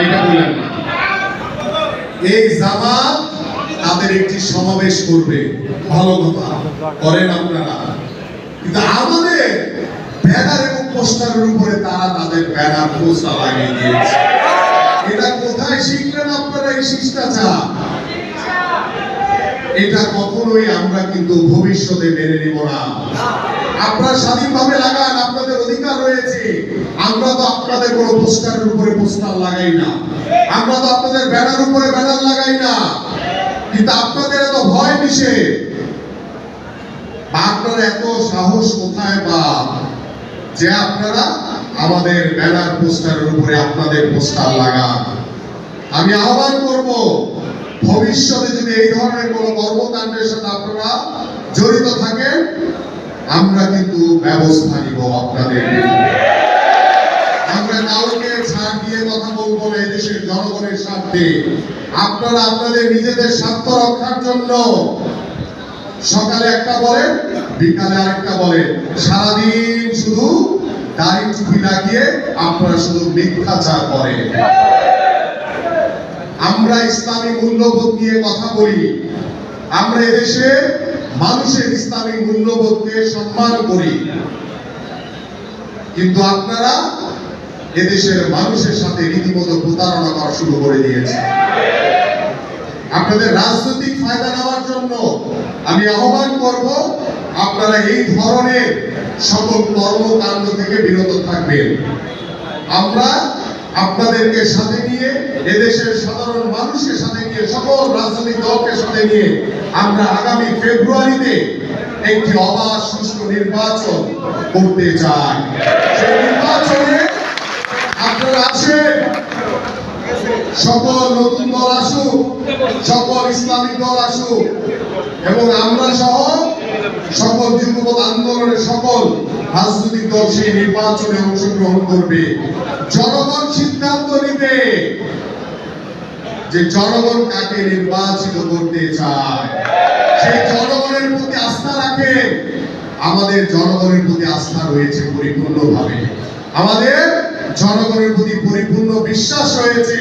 এটা এই জামাত তাদের একটি সমাবেশ করবে। ভালো কথা, করেন আপনারা। কিন্তু আমাদের ব্যানার এবং পোস্টারের উপরে তারা তাদের ব্যানার লাগিয়ে দিয়েছে। এটা কোথায় শিখলেন আপনারা এই শিষ্টাচার? এটা কখনোই আমরা কিন্তু ভবিষ্যতে মেনে নিব না। আপনারা স্বাধীনভাবে লাগান, আপনাদের অধিকার রয়েছে। আমরা তো আপনাদের কোনো পোস্টারের উপরে পোস্টার লাগাই না। আমরা তো আপনাদের ব্যানার উপরে ব্যানার লাগাই না। কিন্তু আপনাদের এত ভয় কিসে আপনার এত সাহস কোথায় বা? যে আপনারা আমাদের ব্যানার পোস্টারের উপরে আপনাদের পোস্টার লাগান। আমি আহ্বান করব, ভবিষ্যতে যদি এই ধরনের কোন কর্মকাণ্ডের সাথে আপনারা জড়িত থাকেন আমরা কিন্তু ব্যবস্থা নিব আপনাদের। আমরা কাউকে ছাড় দিয়ে কথা বলব না দেশের জনগণের স্বার্থে। আপনারা আপনাদের নিজেদের স্বার্থ রক্ষার জন্য সকালে একটা বলেন, বিকালে আরেকটা বলেন। সারাদিন শুধু দাড়ি টুপি লাগিয়ে আপনারা শুধু মিথ্যাচার করেন। আমরা ইসলামী মূল্যবোধ নিয়ে কথা বলি। আমরা এদেশে মানুষের ইসলামী মূল্যবোধকে সম্মান করি। কিন্তু আপনারা এদেশের মানুষের সাথে রীতিমতো প্রতারণা করা শুরু করে দিয়েছে আপনাদের রাজনৈতিক ফায়দা নেওয়ার জন্য আমি আহ্বান করব, আপনারা এই ধরনের সকল কর্মকাণ্ড থেকে বিরত থাকবেন। আমরা আপনাদেরকে সাথে নিয়ে, এদেশের সাধারণ মানুষকে সাথে নিয়ে, সকল রাজনৈতিক দলকে সাথে নিয়ে আমরা আগামী ফেব্রুয়ারিতে একটি অবাধ সুষ্ঠু নির্বাচন করতে চাই। সেই নির্বাচনে আপনারা আসেন। সকল নতুন দল আসুক, সকল ইসলামিক দল আসুক এবং আমরা সহ সকল যুবক আন্দোলনের সকল রাজনৈতিক দল সেই নির্বাচনে অংশগ্রহণ করবে। জনগণ সিদ্ধান্ত নিবে। যে জনগণ কাকে নির্বাচিত করতে চায়। সেই জনগণের প্রতি আস্থা রাখে। আমাদের জনগণের প্রতি আস্থা রয়েছে পরিপূর্ণভাবে। আমাদের জনগণের প্রতি পরিপূর্ণ বিশ্বাস রয়েছে।